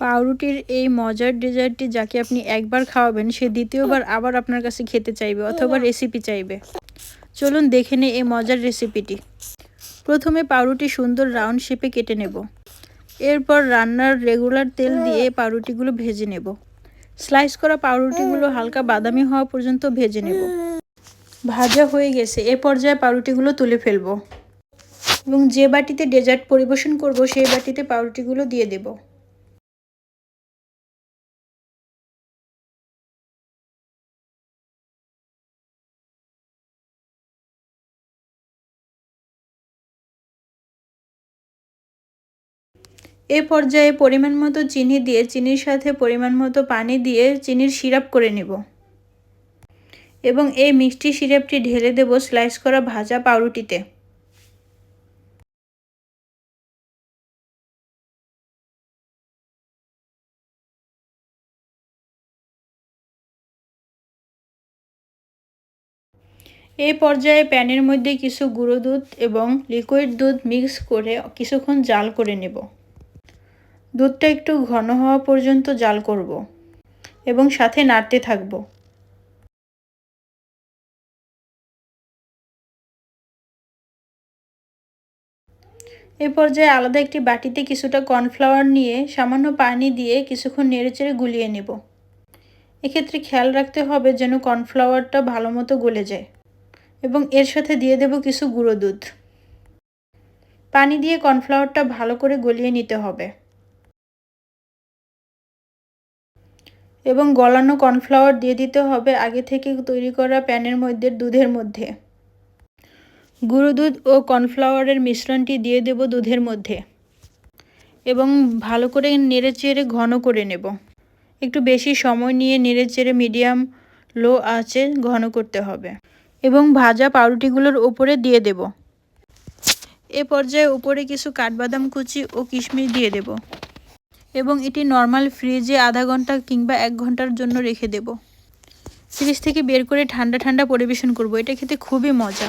পাউরুটির এই মজার ডেজার্টটি যাকে আপনি একবার খাওয়াবেন, সে দ্বিতীয়বার আবার আপনার কাছে খেতে চাইবে অথবা রেসিপি চাইবে। চলুন দেখে নিই এই মজার রেসিপিটি প্রথমে পাউরুটি সুন্দর রাউন্ড শেপে কেটে নেব। এরপর রান্নার রেগুলার তেল দিয়ে পাউরুটিগুলো ভেজে নেব। স্লাইস করা পাউরুটিগুলো হালকা বাদামি হওয়া পর্যন্ত ভেজে নেব। ভাজা হয়ে গেছে, এ পর্যায়ে পাউরুটিগুলো তুলে ফেলব। এবং যে বাটিতে ডেজার্ট পরিবেশন করব সেই বাটিতে পাউরুটিগুলো দিয়ে দেব। এ পর্যায়ে পরিমাণ মতো চিনি দিয়ে চিনির সাথে পরিমাণ মতো পানি দিয়ে চিনির সিরাপ করে নেব। এবং এই মিষ্টি সিরাপটি ঢেলে দেব স্লাইস করা ভাজা পাউরুটিতে। এই পর্যায়ে প্যানের মধ্যে কিছু গুঁড়ো দুধ এবং লিকুইড দুধ মিক্স করে কিছুক্ষণ জাল করে নেব। দুধটা একটু ঘন হওয়া পর্যন্ত জাল করব এবং সাথে নাড়তে থাকব। এ পর্যায়ে আলাদা একটি বাটিতে কিছুটা কর্নফ্লাওয়ার নিয়ে সামান্য পানি দিয়ে কিছুক্ষণ নেড়েচেড়ে গুলিয়ে নেব। এক্ষেত্রে খেয়াল রাখতে হবে যেন কর্নফ্লাওয়ারটা ভালো মতো গলে যায় এবং এর সাথে দিয়ে দেব কিছু গুঁড়ো দুধ। পানি দিয়ে কর্নফ্লাওয়ারটা ভালো করে গলিয়ে নিতে হবে। এবং গলানো কর্নফ্লাওয়ার দিয়ে দিতে হবে আগে থেকে তৈরি করা প্যানের মধ্যে, দুধের মধ্যে। গুঁড়ো দুধ ও কর্নফ্লাওয়ারের মিশ্রণটি দিয়ে দেব দুধের মধ্যে এবং ভালো করে নেড়ে চেড়ে ঘন করে নেব। একটু বেশি সময় নিয়ে নেড়ে চেড়ে মিডিয়াম, লো আঁচে ঘন করতে হবে এবং ভাজা পাউরুটিগুলোর ওপরে দিয়ে দেব। এ পর্যায়ে উপরে কিছু কাঠবাদাম কুচি ও কিশমিশ দিয়ে দেব। এবং এটি নর্মাল ফ্রিজে আধা ঘণ্টা কিংবা এক ঘণ্টার জন্য রেখে দেব। ফ্রিজ থেকে বের করে ঠান্ডা ঠান্ডা পরিবেশন করব। এটা খেতে খুবই মজা।